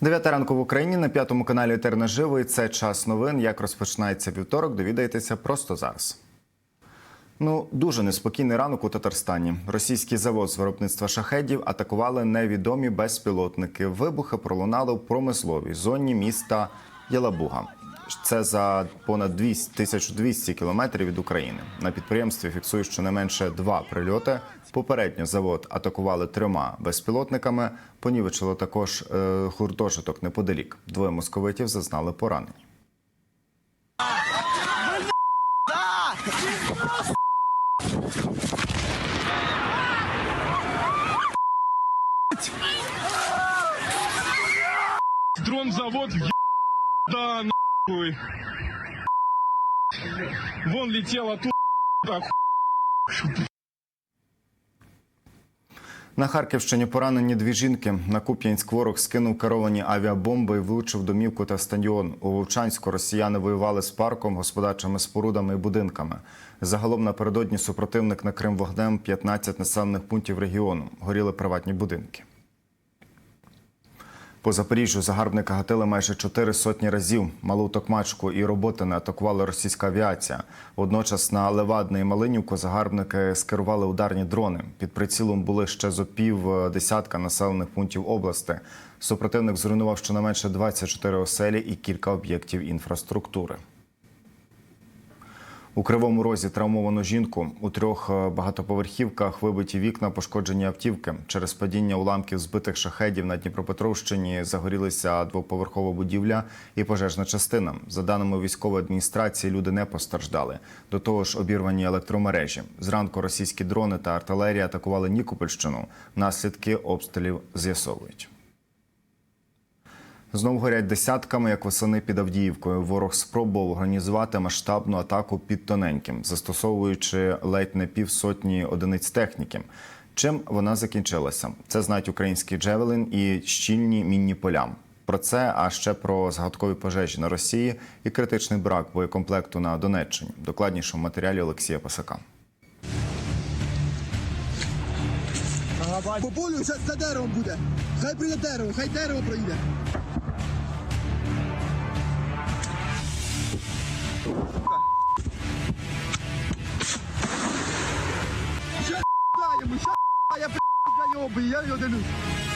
Дев'ята ранку в Україні на п'ятому каналі «Етер наживо» і Це час новин. Як розпочинається вівторок, довідаєтеся просто зараз. Ну, дуже неспокійний ранок у Татарстані. Російський завод з виробництва шахедів атакували невідомі безпілотники. Вибухи пролунали в промисловій зоні міста Ялабуга. Це за понад 200, 1200 кілометрів від України. На підприємстві фіксують щонайменше два прильоти. Попередньо завод атакували трьома безпілотниками. Понівечило також е, гуртожиток неподалік. Двоє московитів зазнали поранень. Дрон-завод в да нахуй. Вон летел оттуда. так, На Харківщині поранені дві жінки. На Куп'янськ ворог скинув керовані авіабомби і влучив домівку та стадіон. У Вовчанську росіяни воювали з парком, господарчими спорудами і будинками. Загалом напередодні супротивник накрив вогнем 15 населених пунктів регіону. Горіли приватні будинки. По Запоріжжю загарбника гатили майже чотири сотні разів. Малу Токмачку і роботи не атакувала російська авіація. Водночас на Левадне і Малинівку загарбники скерували ударні дрони. Під прицілом були ще зо пів е, десятка населених пунктів області. Супротивник зруйнував щонайменше 24 оселі і кілька об'єктів інфраструктури. У кривому розі травмовано жінку. У трьох е, багатоповерхівках вибиті вікна, пошкоджені автівки. Через падіння уламків збитих шахедів на Дніпропетровщині загорілися двоповерхова будівля і пожежна частина. За даними військової адміністрації, люди не постраждали. До того ж, обірвані електромережі. Зранку російські дрони та артилерія атакували Нікопольщину. Наслідки обстрілів з'ясовують. Знову горять десятками, як восени під Авдіївкою. Ворог спробував організувати масштабну атаку під тоненьким, застосовуючи ледь не півсотні одиниць техніки. Чим вона закінчилася? Це знають український Джевелин і щільні мінні поля. Про це, а ще про загадкові пожежі на Росії і критичний брак боєкомплекту на Донеччині. Докладніше в матеріалі Олексія Пасака. По полю за, за деревом буде. Хай прийде дерево, хай дерево пройде. Я його дивлюсь.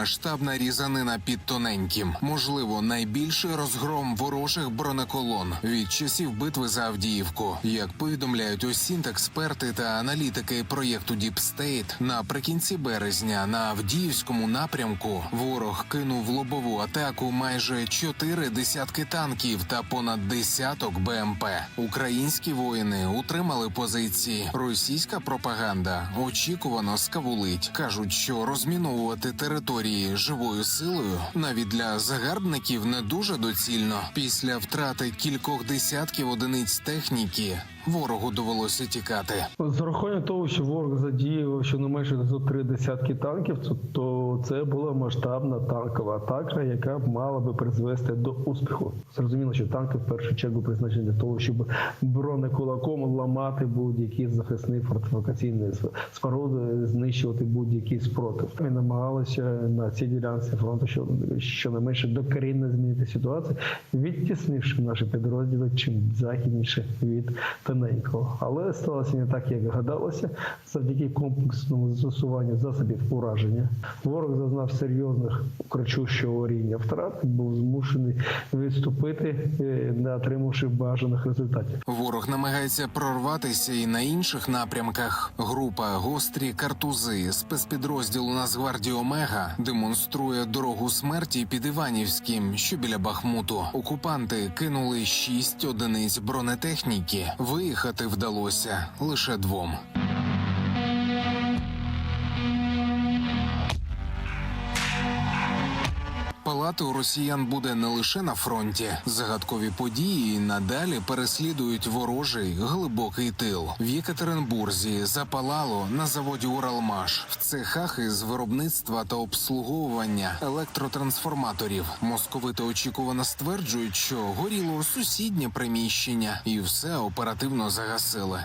Масштабна різанина під тоненьким, можливо, найбільший розгром ворожих бронеколон від часів битви за Авдіївку. Як повідомляють осінт експерти та аналітики проєкту State, наприкінці березня на Авдіївському напрямку ворог кинув лобову атаку майже чотири десятки танків та понад десяток БМП. Українські воїни утримали позиції. Російська пропаганда очікувано скавулить. кажуть, що розміновувати території живою силою навіть для загарбників не дуже доцільно. Після втрати кількох десятків одиниць техніки ворогу довелося тікати. З урахуванням того, що ворог задіяв щонайменше за три десятки танків, то- це була масштабна танкова атака, яка мала би призвести до успіху. Зрозуміло, що танки в першу чергу призначені для того, щоб бронекулаком ламати будь-які захисні фортифікаційні споруди, знищувати будь-який спротив. Ми намагалися на цій ділянці фронту, що щонайменше докорінно змінити ситуацію, відтіснивши наші підрозділи чим західніше від тоненького. Але сталося не так, як гадалося, завдяки комплексному застосуванню засобів ураження. Ворог зазнав серйозних кричущого рівня втрат, був змушений відступити, е, не отримавши бажаних результатів. Ворог намагається прорватися і на інших напрямках. Група гострі картузи спецпідрозділу Нацгвардії Омега демонструє дорогу смерті під Іванівським, що біля Бахмуту. Окупанти кинули шість одиниць бронетехніки. Виїхати вдалося лише двом. Палати у росіян буде не лише на фронті. Загадкові події і надалі переслідують ворожий глибокий тил. В Єкатеринбурзі запалало на заводі Уралмаш в цехах із виробництва та обслуговування електротрансформаторів. Московити очікувано стверджують, що горіло сусіднє приміщення, і все оперативно загасили.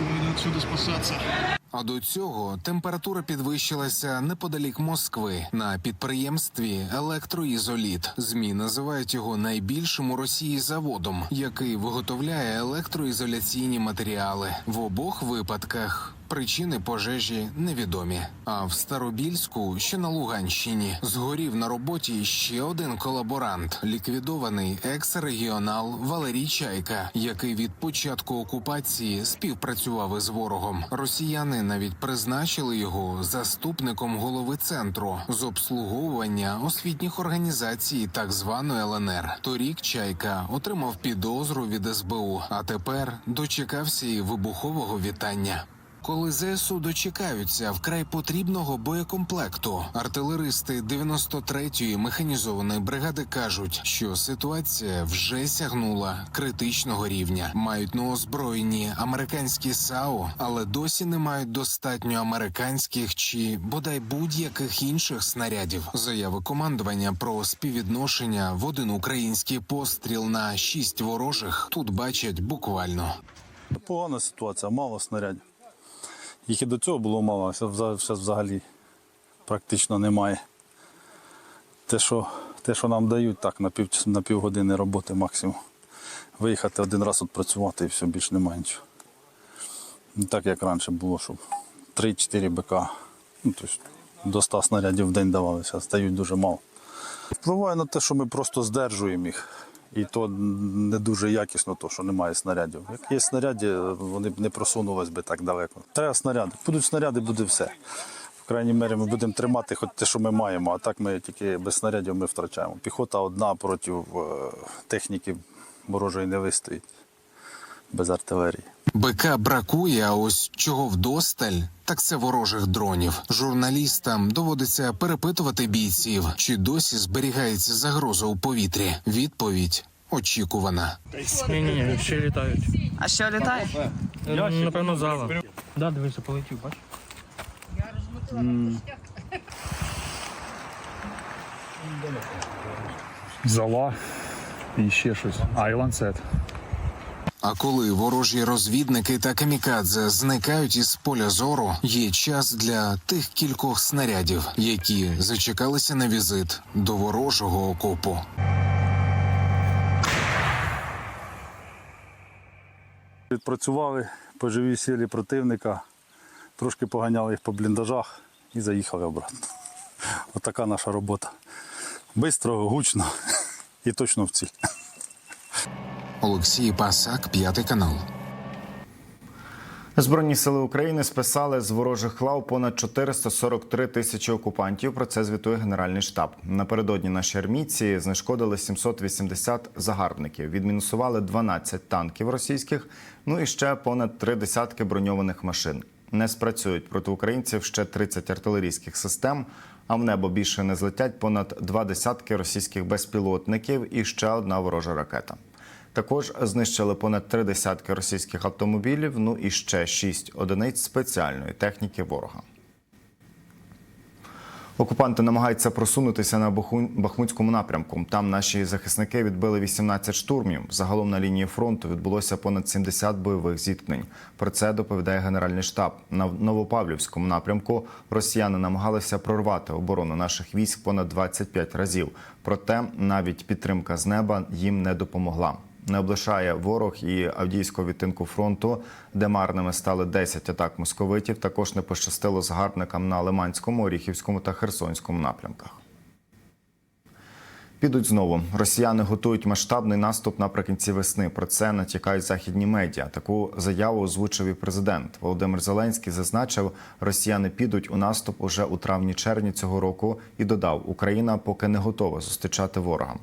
Надо отсюда спасаться. А до цього температура підвищилася неподалік Москви на підприємстві Електроізоліт. Змі називають його найбільшим у Росії заводом, який виготовляє електроізоляційні матеріали. В обох випадках причини пожежі невідомі. А в Старобільську, що на Луганщині, згорів на роботі ще один колаборант, ліквідований екс-регіонал Валерій Чайка, який від початку окупації співпрацював із ворогом. Росіяни навіть призначили його заступником голови центру з обслуговування освітніх організацій так званої ЛНР. Торік Чайка отримав підозру від СБУ, а тепер дочекався і вибухового вітання. Коли ЗСУ дочекаються вкрай потрібного боєкомплекту, артилеристи 93-ї механізованої бригади кажуть, що ситуація вже сягнула критичного рівня. Мають на озброєнні американські САУ, але досі не мають достатньо американських чи бодай будь-яких інших снарядів. Заяви командування про співвідношення в один український постріл на шість ворожих тут бачать буквально. Погана ситуація, мало снарядів. Їх і до цього було мало, а зараз взагалі практично немає. Те, що, те, що нам дають, так, на, пів, на півгодини роботи максимум. Виїхати один раз відпрацювати і все, більше немає нічого. Не так, як раніше було, щоб 3-4 БК. Ну, тобто до 100 снарядів в день давалися, стають дуже мало. Впливає на те, що ми просто здержуємо їх. І то не дуже якісно, то, що немає снарядів. Як є снаряді, вони б не просунулись би так далеко. Треба снаряди. Будуть снаряди, буде все. В крайній мірі ми будемо тримати хоч те, що ми маємо, а так ми тільки без снарядів ми втрачаємо. Піхота одна проти е, техніки ворожої не вистоїть без артилерії. БК бракує, а ось чого вдосталь, так це ворожих дронів. Журналістам доводиться перепитувати бійців, чи досі зберігається загроза у повітрі. Відповідь очікувана. Ні, ні, ні, ще літають. А що літає? Я напевно зала. Да, дивися, полетів, бачиш? Зала і ще щось. А, і ланцет. А коли ворожі розвідники та камікадзе зникають із поля зору, є час для тих кількох снарядів, які зачекалися на візит до ворожого окопу. Відпрацювали по живій силі противника, трошки поганяли їх по бліндажах і заїхали обратно. Отака наша робота. Бистро, гучно і точно в ціль. Олексій Пасак, п'ятий канал. Збройні сили України списали з ворожих лав понад 443 тисячі окупантів. Про це звітує Генеральний штаб. Напередодні наші армійці знешкодили 780 загарбників, відмінусували 12 танків російських, ну і ще понад три десятки броньованих машин. Не спрацюють проти українців ще 30 артилерійських систем. А в небо більше не злетять понад два десятки російських безпілотників і ще одна ворожа ракета. Також знищили понад три десятки російських автомобілів, ну і ще шість одиниць спеціальної техніки ворога. Окупанти намагаються просунутися на Бахмутському напрямку. Там наші захисники відбили 18 штурмів. Загалом на лінії фронту відбулося понад 70 бойових зіткнень. Про це доповідає Генеральний штаб. На Новопавлівському напрямку росіяни намагалися прорвати оборону наших військ понад 25 разів. Проте навіть підтримка з неба їм не допомогла. Не облишає ворог і Авдіївського відтинку фронту, де марними стали 10 атак московитів. Також не пощастило згарбникам на Лиманському, Оріхівському та Херсонському напрямках. Підуть знову. Росіяни готують масштабний наступ наприкінці весни. Про це натякають західні медіа. Таку заяву озвучив і президент Володимир Зеленський. Зазначив, росіяни підуть у наступ уже у травні-червні цього року і додав, Україна поки не готова зустрічати ворога.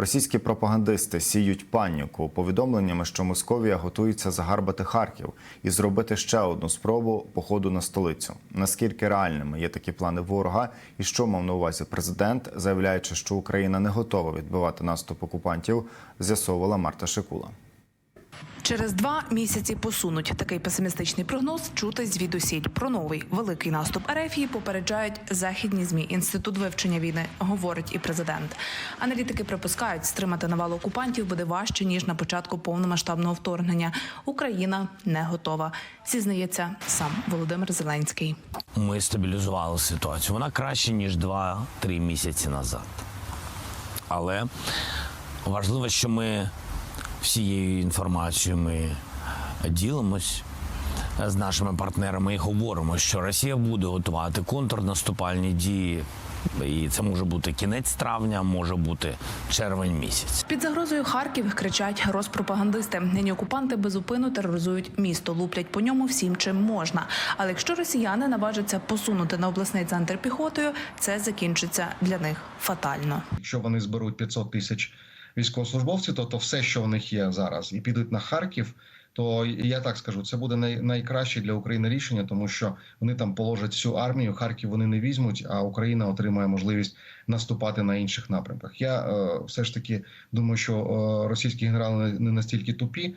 Російські пропагандисти сіють паніку повідомленнями, що Московія готується загарбати Харків і зробити ще одну спробу походу на столицю. Наскільки реальними є такі плани ворога, і що мав на увазі президент, заявляючи, що Україна не готова відбивати наступ окупантів, з'ясовувала Марта Шикула. Через два місяці посунуть такий песимістичний прогноз чути звідусіль. Про новий великий наступ Ерефії попереджають західні змі. Інститут вивчення війни говорить і президент. Аналітики припускають, стримати навалу окупантів буде важче ніж на початку повномасштабного вторгнення. Україна не готова. Зізнається сам Володимир Зеленський. Ми стабілізували ситуацію. Вона краще ніж 2-3 місяці назад. Але важливо, що ми всією інформацією ми ділимось з нашими партнерами і говоримо, що Росія буде готувати контрнаступальні дії. І це може бути кінець травня, може бути червень місяць. Під загрозою Харків кричать розпропагандисти. Нині окупанти безупину тероризують місто, луплять по ньому всім, чим можна. Але якщо росіяни наважаться посунути на обласний центр піхотою, це закінчиться для них фатально. Якщо вони зберуть 500 тисяч військовослужбовців, то, то все, що в них є зараз, і підуть на Харків. То я так скажу, це буде най, найкраще для України рішення, тому що вони там положать всю армію. Харків вони не візьмуть, а Україна отримає можливість наступати на інших напрямках. Я е, все ж таки думаю, що е, російські генерали не настільки тупі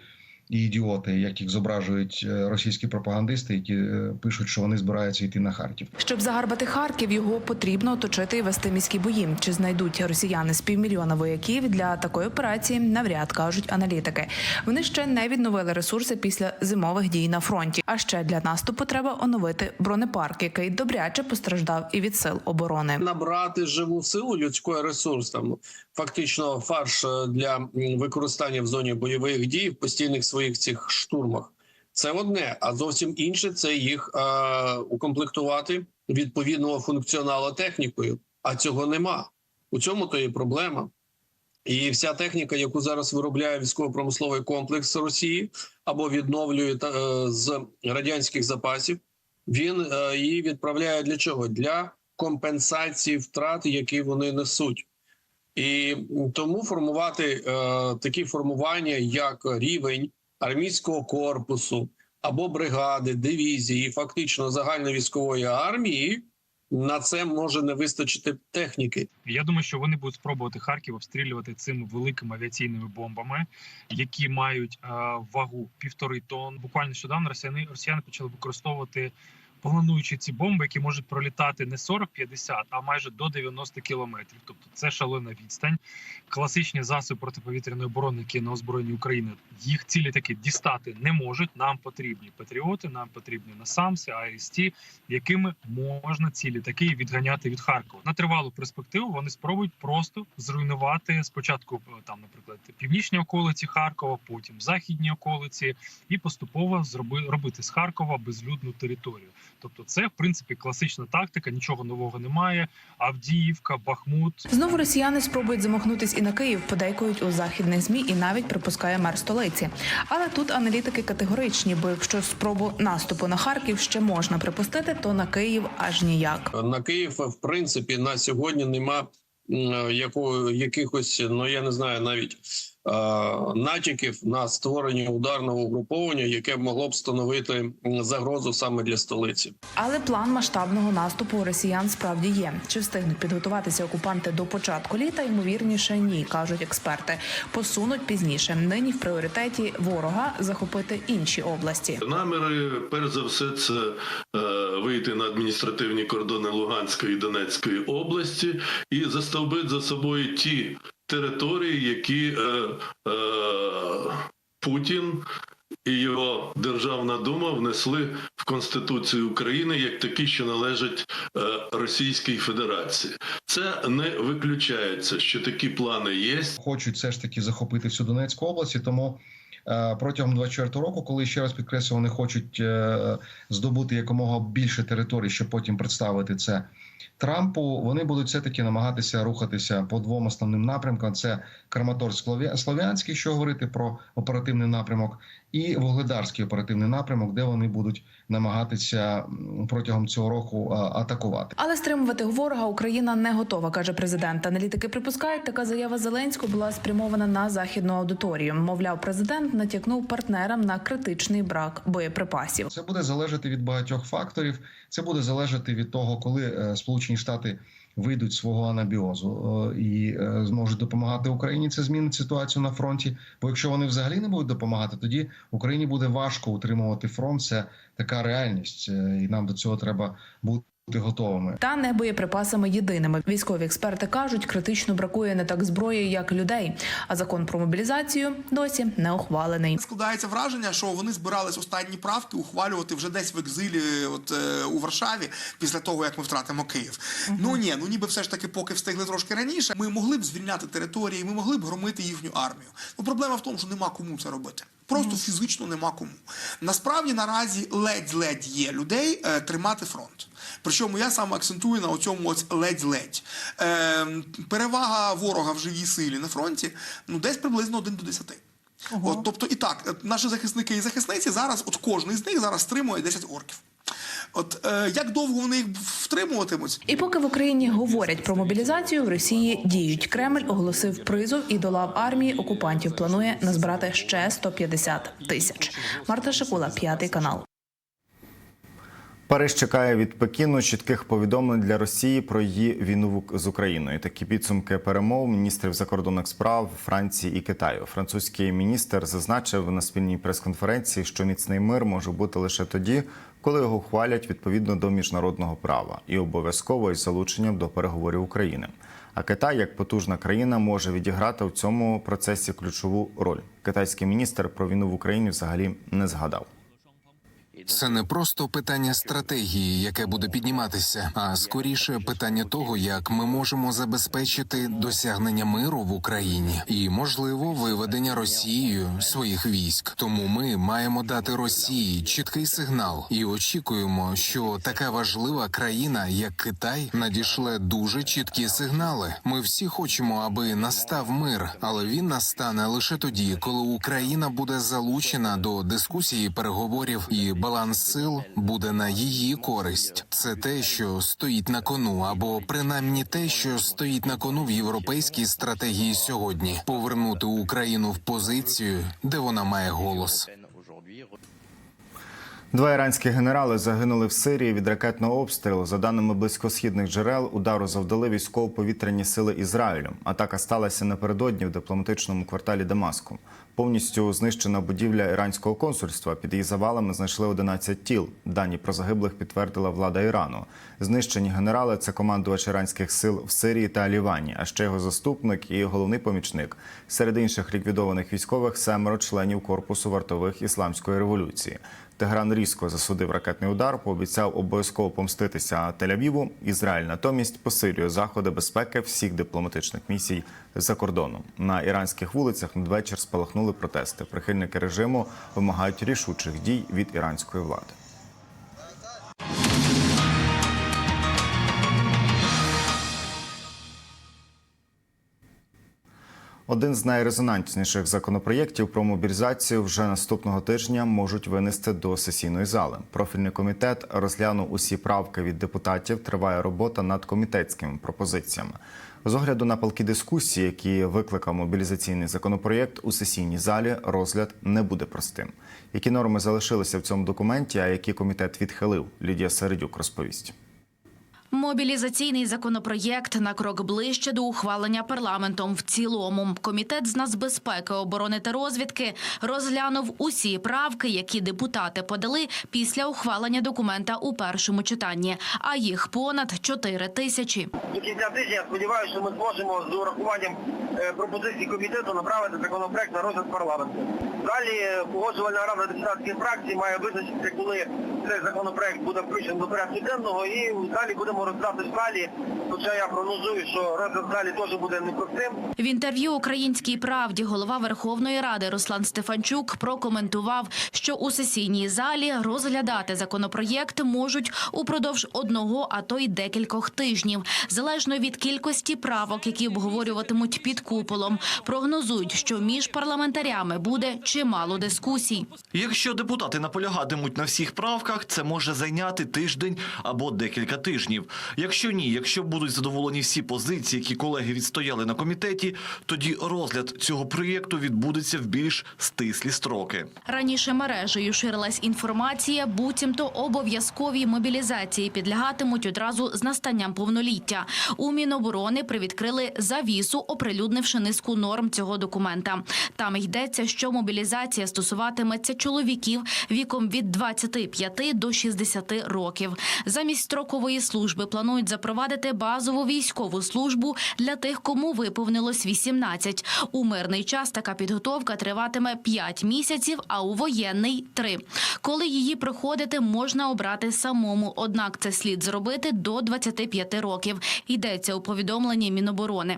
і ідіоти, як їх зображують е, російські пропагандисти, які е, пишуть, що вони збираються йти на Харків. Щоб загарбати Харків, його потрібно оточити і вести міські бої. Чи знайдуть росіяни з півмільйона вояків для такої операції? Навряд кажуть аналітики. Вони ще не відновили ресурси після зимових дій на фронті. А ще для наступу треба оновити бронепарк, який добряче постраждав і від сил оборони. набрати живу силу людський ресурс, там фактично фарш е, для використання в зоні бойових дій в постійних своїх цих штурмах. Це одне, а зовсім інше це їх е, укомплектувати відповідного функціоналу технікою. А цього нема. У цьому то і проблема. І вся техніка, яку зараз виробляє військово-промисловий комплекс Росії або відновлює е, з радянських запасів, він е, її відправляє для чого? Для компенсації втрат, які вони несуть. І тому формувати е, такі формування, як рівень армійського корпусу або бригади, дивізії, фактично загальновійськової армії, на це може не вистачити техніки. Я думаю, що вони будуть спробувати Харків обстрілювати цими великими авіаційними бомбами, які мають е, вагу півтори тонн. Буквально щодавно росіяни росіяни почали використовувати. Плануючи ці бомби, які можуть пролітати не 40-50, а майже до 90 кілометрів. Тобто це шалена відстань. Класичні засоби протиповітряної оборони, які на озброєнні України, їх цілі таки дістати не можуть. Нам потрібні патріоти, нам потрібні насамси, АСТ, якими можна ці літаки відганяти від Харкова. На тривалу перспективу вони спробують просто зруйнувати спочатку е, там, наприклад, північні околиці Харкова, потім західні околиці, і поступово зроби робити з Харкова безлюдну територію. Тобто, це в принципі класична тактика, нічого нового немає. Авдіївка, Бахмут, Знову росіяни спробують замахнутись і на Київ, подейкують у західних змі, і навіть припускає мер столиці. Але тут аналітики категоричні, бо якщо спробу наступу на Харків ще можна припустити, то на Київ аж ніяк. На Київ, в принципі, на сьогодні нема якого, якихось, ну я не знаю, навіть натяків на створення ударного угруповання, яке могло б становити загрозу саме для столиці. Але план масштабного наступу росіян справді є. Чи встигнуть підготуватися окупанти до початку літа? Ймовірніше, ні, кажуть експерти. Посунуть пізніше. Нині в пріоритеті ворога захопити інші області. Наміри, перш за все, це е, вийти на адміністративні кордони Луганської і Донецької області і застовбити за собою ті території, які е, е, Путін і його Державна дума внесли в Конституцію України як такі, що належать е, Російській Федерації. Це не виключається, що такі плани є. хочуть все ж таки захопити всю Донецьку область, тому протягом 24 року, коли ще раз підкреслю, вони хочуть е, здобути якомога більше територій, щоб потім представити це Трампу, вони будуть все таки намагатися рухатися по двом основним напрямкам: це Краматорськ Слов'янський, що говорити про оперативний напрямок, і Вугледарський оперативний напрямок, де вони будуть намагатися протягом цього року атакувати. Але стримувати ворога Україна не готова, каже президент. Аналітики припускають, така заява Зеленського була спрямована на західну аудиторію. Мовляв, президент натякнув партнерам на критичний брак боєприпасів. Це буде залежати від багатьох факторів. Це буде залежати від того, коли е, Сполучені Штати вийдуть свого анабіозу е, і е, зможуть допомагати Україні. Це змінить ситуацію на фронті. Бо якщо вони взагалі не будуть допомагати, тоді Україні буде важко утримувати фронт. Це така реальність, е, і нам до цього треба бути готовими. Та не боєприпасами єдиними. Військові експерти кажуть, критично бракує не так зброї, як людей. А закон про мобілізацію досі не ухвалений. Складається враження, що вони збирались останні правки ухвалювати вже десь в екзилі, от е, у Варшаві, після того як ми втратимо Київ. Ну ні, ну ніби все ж таки, поки встигли трошки раніше. Ми могли б звільняти території, ми могли б громити їхню армію. Ну проблема в тому, що нема кому це робити. Просто фізично нема кому. Насправді наразі ледь-ледь є людей е, тримати фронт. Причому я саме акцентую на цьому ось ледь-ледь. Е, перевага ворога в живій силі на фронті ну десь приблизно 1 до 10. От, тобто і так, е, наші захисники і захисниці зараз, от кожен з них зараз стримує 10 орків. От е, як довго вони їх втримуватимуть? І поки в Україні говорять про мобілізацію, в Росії діють. Кремль оголосив призов і до лав армії окупантів планує назбирати ще 150 тисяч. Марта Шикула, п'ятий канал. Париж чекає від Пекіну чітких повідомлень для Росії про її війну з Україною. Такі підсумки перемов міністрів закордонних справ Франції і Китаю. Французький міністр зазначив на спільній прес-конференції, що міцний мир може бути лише тоді, коли його ухвалять відповідно до міжнародного права і обов'язково із залученням до переговорів України. А Китай, як потужна країна, може відіграти в цьому процесі ключову роль. Китайський міністр про війну в Україні взагалі не згадав. Це не просто питання стратегії, яке буде підніматися, а скоріше питання того, як ми можемо забезпечити досягнення миру в Україні і, можливо, виведення Росією своїх військ. Тому ми маємо дати Росії чіткий сигнал і очікуємо, що така важлива країна, як Китай, надішле дуже чіткі сигнали. Ми всі хочемо, аби настав мир, але він настане лише тоді, коли Україна буде залучена до дискусії, переговорів і баланс сил буде на її користь. Це те, що стоїть на кону, або принаймні те, що стоїть на кону в європейській стратегії сьогодні повернути Україну в позицію, де вона має голос. Два іранські генерали загинули в Сирії від ракетного обстрілу. За даними близькосхідних джерел, удару завдали військово-повітряні сили Ізраїлю. Атака сталася напередодні в дипломатичному кварталі Дамаску. Повністю знищена будівля іранського консульства. Під її завалами знайшли 11 тіл. Дані про загиблих підтвердила влада Ірану. Знищені генерали це командувач іранських сил в Сирії та Лівані, а ще його заступник і головний помічник. Серед інших ліквідованих військових семеро членів корпусу вартових ісламської революції. Тегран різко засудив ракетний удар, пообіцяв обов'язково помститися Тель-Авіву. Ізраїль натомість посилює заходи безпеки всіх дипломатичних місій за кордоном. На іранських вулицях надвечір спалахнули протести. Прихильники режиму вимагають рішучих дій від іранської влади. Один з найрезонансніших законопроєктів про мобілізацію вже наступного тижня можуть винести до сесійної зали. Профільний комітет розглянув усі правки від депутатів. Триває робота над комітетськими пропозиціями. З огляду на палкі дискусії, які викликав мобілізаційний законопроєкт у сесійній залі, розгляд не буде простим. Які норми залишилися в цьому документі, а які комітет відхилив, Лідія Середюк розповість. Мобілізаційний законопроєкт на крок ближче до ухвалення парламентом в цілому. Комітет з нацбезпеки, оборони та розвідки розглянув усі правки, які депутати подали після ухвалення документа у першому читанні. А їх понад 4 тисячі. До кінця тижня я сподіваюся, що ми зможемо з урахуванням е, пропозицій комітету направити законопроект на розгляд парламенту. Далі е, погоджувальна рада депутатських фракцій має визначити, коли цей законопроект буде включений до порядку денного, і далі будемо розглядати в залі. Хоча я прогнозую, що розгляд в залі теж буде непростим. В інтерв'ю Українській правді голова Верховної Ради Руслан Стефанчук прокоментував, що у сесійній залі розглядати законопроєкт можуть упродовж одного, а то й декількох тижнів, залежно від кількості правок, які обговорюватимуть під куполом. Прогнозують, що між парламентарями буде чимало дискусій. Якщо депутати наполягатимуть на всіх правках, це може зайняти тиждень або декілька тижнів. Років. Якщо ні, якщо будуть задоволені всі позиції, які колеги відстояли на комітеті, тоді розгляд цього проєкту відбудеться в більш стислі строки. Раніше мережею ширилась інформація, буцімто обов'язковій мобілізації підлягатимуть одразу з настанням повноліття. У Міноборони привідкрили завісу, оприлюднивши низку норм цього документа. Там йдеться, що мобілізація стосуватиметься чоловіків віком від 25 до 60 років. Замість строкової служби планують запровадити базову військову службу для тих, кому виповнилось 18. У мирний час така підготовка триватиме 5 місяців, а у воєнний 3. Коли її проходити, можна обрати самому. Однак це слід зробити до 25 років. Йдеться у повідомленні Міноборони.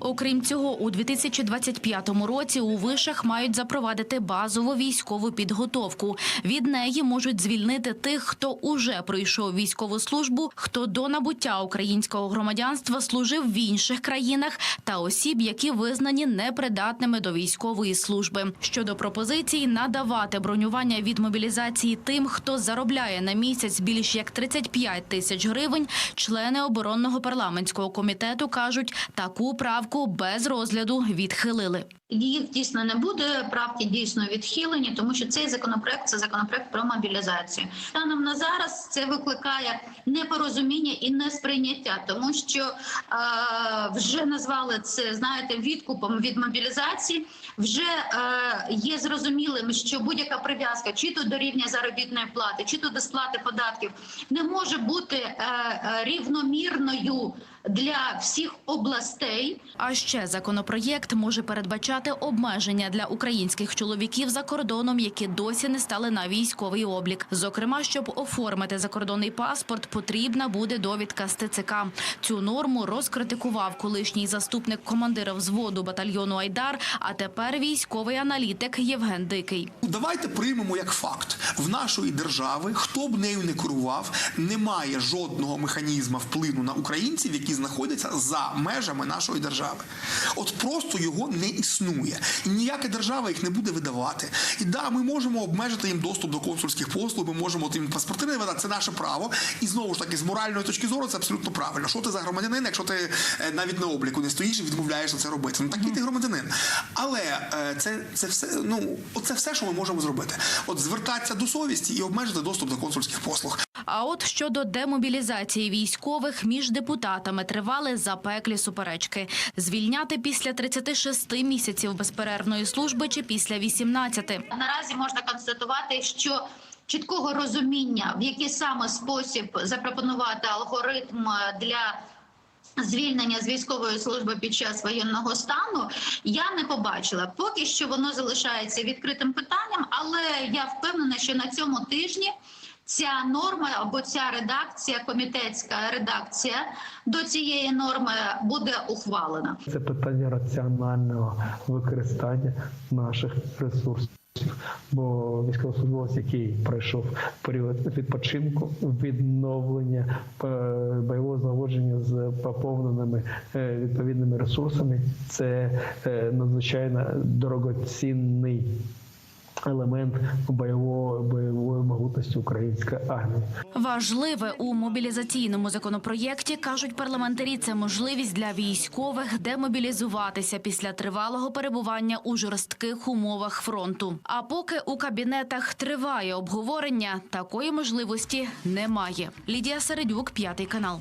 Окрім цього, у 2025 році у вишах мають запровадити базову військову підготовку. Від неї можуть звільнити тих, хто уже пройшов військову службу, хто до набуття українського громадянства служив в інших країнах, та осіб, які визнані непридатними до військової служби. Щодо пропозицій надавати бронювання від мобілізації тим, хто заробляє на місяць більш як 35 тисяч гривень, члени оборонного парламентського комітету кажуть, таку правку без розгляду відхилили. Їх дійсно не буде. Правки дійсно відхилені, тому що цей законопроект це законопроект про мобілізацію. Станом на зараз це викликає непорозуміння і несприйняття, тому що е, вже назвали це знаєте відкупом від мобілізації. Вже е, є зрозумілим, що будь-яка прив'язка чи то до рівня заробітної плати, чи то до сплати податків не може бути е, е, рівномірною для всіх областей. А ще законопроєкт може передбачати обмеження для українських чоловіків за кордоном, які досі не стали на військовий облік. Зокрема, щоб оформити закордонний паспорт, потрібна буде довідка з ТЦК. Цю норму розкритикував колишній заступник командира взводу батальйону Айдар, а тепер військовий аналітик Євген Дикий. Давайте приймемо як факт в нашої держави, хто б нею не керував, немає жодного механізму впливу на українців, які знаходяться за межами нашої держави. От просто його не існує, і ніяка держава їх не буде видавати. І да, ми можемо обмежити їм доступ до консульських послуг, ми можемо їм паспорти не видати, це наше право. І знову ж таки, з моральної точки зору, це абсолютно правильно. Що ти за громадянин, якщо ти е, навіть на обліку не стоїш і відмовляєшся це робити? Ну такий ти громадянин. Але е, це, це все ну це все, що ми можемо зробити. От звертатися до совісті і обмежити доступ до консульських послуг. А от щодо демобілізації військових між депутатами тривали запеклі суперечки. Звільняти після 36 місяців безперервної служби чи після 18. Наразі можна констатувати, що чіткого розуміння, в який саме спосіб запропонувати алгоритм для звільнення з військової служби під час воєнного стану, я не побачила. Поки що воно залишається відкритим питанням, але я впевнена, що на цьому тижні. Ця норма або ця редакція, комітетська редакція до цієї норми буде ухвалена. Це питання раціонального використання наших ресурсів. Бо військовослужбовець, який пройшов період відпочинку, відновлення е, бойового заводження з поповненими е, відповідними ресурсами, це е, надзвичайно дорогоцінний елемент бойової бойової могутності української армії. Важливе у мобілізаційному законопроєкті кажуть парламентарі. Це можливість для військових демобілізуватися після тривалого перебування у жорстких умовах фронту. А поки у кабінетах триває обговорення, такої можливості немає. Лідія Середюк, п'ятий канал.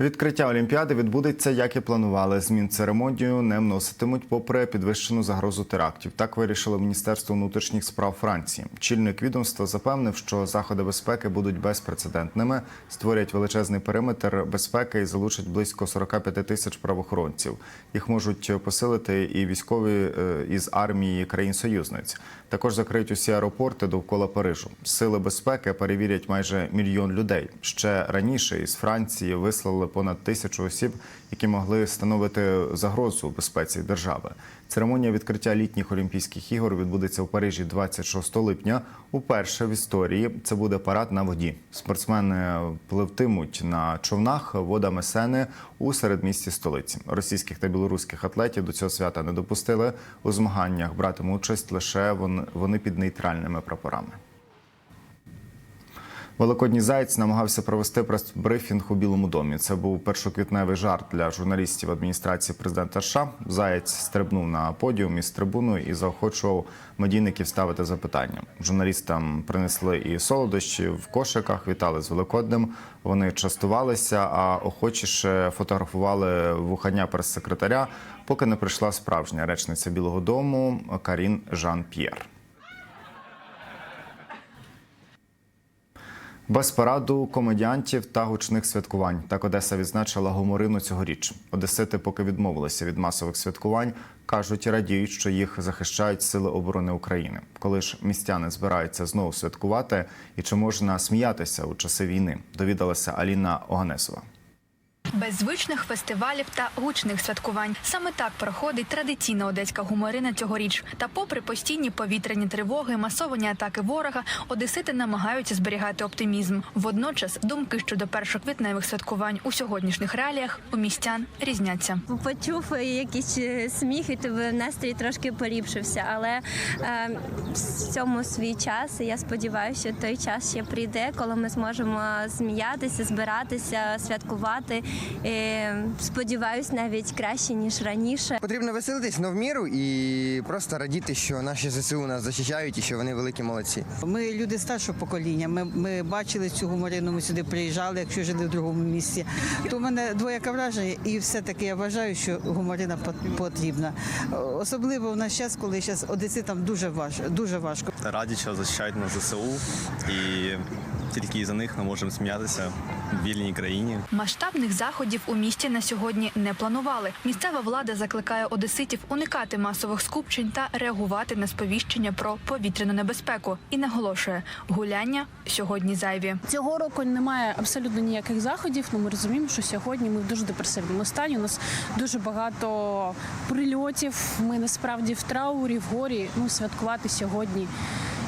Відкриття Олімпіади відбудеться, як і планували. Змін церемонію не вноситимуть, попри підвищену загрозу терактів. Так вирішило Міністерство внутрішніх справ Франції. Чільник відомства запевнив, що заходи безпеки будуть безпрецедентними, створять величезний периметр безпеки і залучать близько 45 тисяч правоохоронців. Їх можуть посилити і військові е, із армії країн-союзниць. Також закриють усі аеропорти довкола Парижу. Сили безпеки перевірять майже мільйон людей. Ще раніше із Франції вислали понад тисячу осіб, які могли становити загрозу безпеці держави. Церемонія відкриття літніх Олімпійських ігор відбудеться в Парижі 26 липня. Уперше в історії це буде парад на воді. Спортсмени пливтимуть на човнах водами Сени у середмісті столиці. Російських та білоруських атлетів до цього свята не допустили. У змаганнях братимуть участь лише вони під нейтральними прапорами. Великодній заєць намагався провести прес-брифінг у Білому домі. Це був першоквітневий жарт для журналістів адміністрації президента США. Заєць стрибнув на подіум із трибуною і заохочував медійників ставити запитання. Журналістам принесли і солодощі в кошиках, вітали з Великоднем. Вони частувалися, а охочіше фотографували вухання прес-секретаря, поки не прийшла справжня речниця Білого Дому Карін Жан П'єр. Без параду комедіантів та гучних святкувань. Так Одеса відзначила гуморину цьогоріч. Одесити поки відмовилися від масових святкувань. Кажуть і радіють, що їх захищають сили оборони України. Коли ж містяни збираються знову святкувати, і чи можна сміятися у часи війни? Довідалася Аліна Оганесова. Без звичних фестивалів та гучних святкувань саме так проходить традиційна одеська гуморина цьогоріч. Та, попри постійні повітряні тривоги, масовані атаки ворога, одесити намагаються зберігати оптимізм. Водночас думки щодо першоквітневих святкувань у сьогоднішніх реаліях у містян різняться. Почув якийсь е, сміх, і тебе настрій трошки поліпшився. Але е, в цьому свій час. Я сподіваюся, що той час ще прийде, коли ми зможемо сміятися, збиратися, святкувати. Е, сподіваюсь, навіть краще ніж раніше. Потрібно веселитись но в міру і просто радіти, що наші ЗСУ нас захищають і що вони великі молодці. Ми люди старшого покоління. Ми, ми бачили цю гуморину. Ми сюди приїжджали, якщо жили в другому місці. То в мене двояке враження, і все-таки я вважаю, що гуморина пот- потрібна. Особливо в наш час, коли зараз одеситам дуже важко, дуже важко. Раді, що захищають на ЗСУ, і тільки і за них ми можемо сміятися в вільній країні. Масштабних заходів у місті на сьогодні не планували. Місцева влада закликає одеситів уникати масових скупчень та реагувати на сповіщення про повітряну небезпеку. І наголошує, гуляння сьогодні зайві. Цього року немає абсолютно ніяких заходів. Ну ми розуміємо, що сьогодні ми в дуже депресивному стані. У нас дуже багато прильотів. Ми насправді в траурі, в горі. Ну святкувати сьогодні.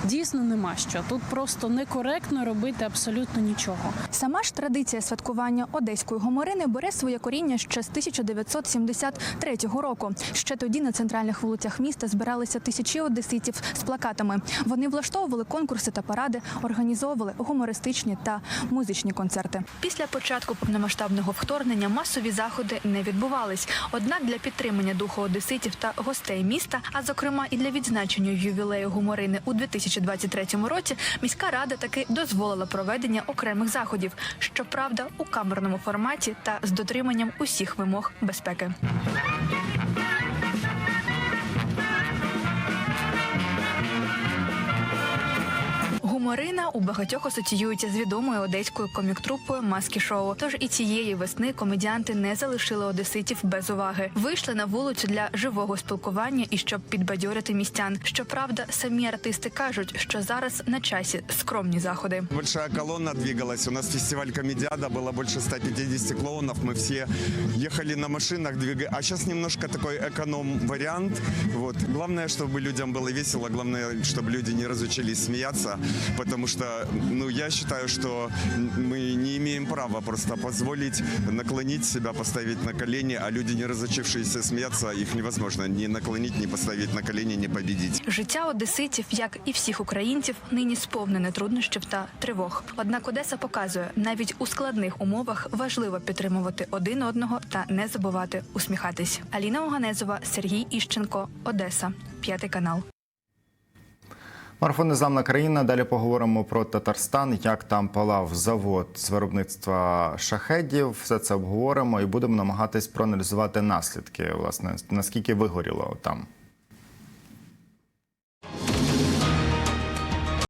Дійсно нема що тут просто некоректно робити абсолютно нічого. Сама ж традиція святкування одеської гуморини бере своє коріння ще з 1973 року. Ще тоді на центральних вулицях міста збиралися тисячі одеситів з плакатами. Вони влаштовували конкурси та паради, організовували гумористичні та музичні концерти. Після початку повномасштабного вторгнення масові заходи не відбувались. Однак для підтримання духу одеситів та гостей міста, а зокрема і для відзначення ювілею гуморини у 2023 році, міська рада таки дозволила проведення окремих заходів, щоправда, у камерному форматі та з дотриманням усіх вимог безпеки. Гуморина у багатьох асоціюється з відомою одеською комік-трупою маски шоу. Тож і цієї весни комедіанти не залишили одеситів без уваги. Вийшли на вулицю для живого спілкування і щоб підбадьорити містян. Щоправда, самі артисти кажуть, що зараз на часі скромні заходи. Большая колонна двигалась. У нас фестиваль комедиада, было больше 150 клоунов. Мы все ехали на машинах, двигали. А сейчас немножко такой эконом-вариант. Вот. Главное, чтобы людям было весело. Главное, чтобы люди не разучились смеяться. Потому что, ну, я считаю, что мы не имеем права просто позволить наклонить себя, поставить на колени, а люди, не разучившиеся смеяться, их невозможно ни наклонить, ни поставить на колени, ни победить. Життя одеситів, як і всіх українців, нині сповнене труднощів та тривог. Однак Одеса показує, навіть у складних умовах важливо підтримувати один одного та не забувати усміхатись. Аліна Оганезова, Сергій Іщенко, Одеса, п'ятий канал. Марафон незламна країна. Далі поговоримо про Татарстан, як там палав завод з виробництва шахедів. Все це обговоримо і будемо намагатись проаналізувати наслідки. Власне, наскільки вигоріло там.